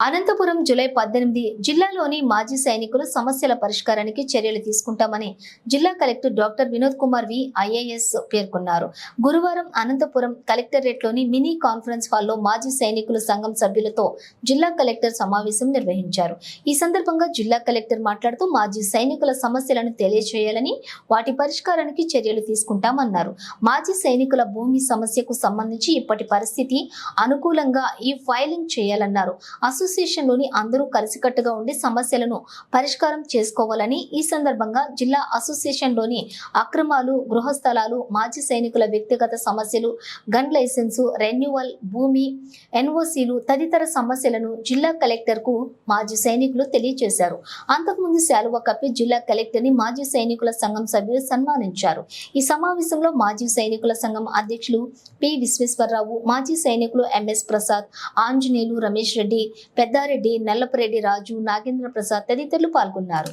Anantapuram July పద్దెనిమిది జిల్లాలోని మాజీ సైనికుల సమస్యల పరిష్కారానికి చర్యలు తీసుకుంటామని జిల్లా collector doctor Vinod Kumar V IAS పేర్కొన్నారు. గురువారం అనంతపురం కలెక్టరేట్లోని మినీ కాన్ఫరెన్స్ హాల్లో మాజీ సైనికుల సంఘం సభ్యులతో జిల్లా కలెక్టర్ సమావేశం నిర్వహించారు. ఈ సందర్భంగా జిల్లా కలెక్టర్ మాట్లాడుతూ మాజీ సైనికుల సమస్యలను తెలియజేయాలని వాటి పరిష్కారానికి చర్యలు తీసుకుంటామన్నారు. మాజీ సైనికుల భూమి సమస్యకు సంబంధించి ఇప్పటి పరిస్థితి అనుకూలంగా ఈ ఫైలింగ్ చేయాలన్నారు. అసోసియేషన్లోని అందరూ కలిసికట్టుగా ఉండి సమస్యలను పరిష్కారం చేసుకోవాలని ఈ సందర్భంగా జిల్లా అసోసియేషన్లోని అక్రమాలు గృహ స్థలాలు మాజీ సైనికుల వ్యక్తిగత సమస్యలు గన్ లైసెన్సు రెన్యువల్ భూమి ఎన్ఓసీలు తదితర సమస్యలను జిల్లా కలెక్టర్కు మాజీ సైనికులు తెలియజేశారు అంతకుముందు శాలువ కప్పి జిల్లా కలెక్టర్ని మాజీ సైనికుల సంఘం సభ్యులు సన్మానించారు. ఈ సమావేశంలో మాజీ సైనికుల సంఘం అధ్యక్షులు పి విశ్వేశ్వరరావు మాజీ సైనికులు ఎంఎస్ ప్రసాద్ ఆంజనేయులు రమేష్ రెడ్డి పెద్దారెడ్డి నల్లపరెడ్డి రాజు నాగేంద్ర ప్రసాద్ తదితరులు పాల్గొన్నారు.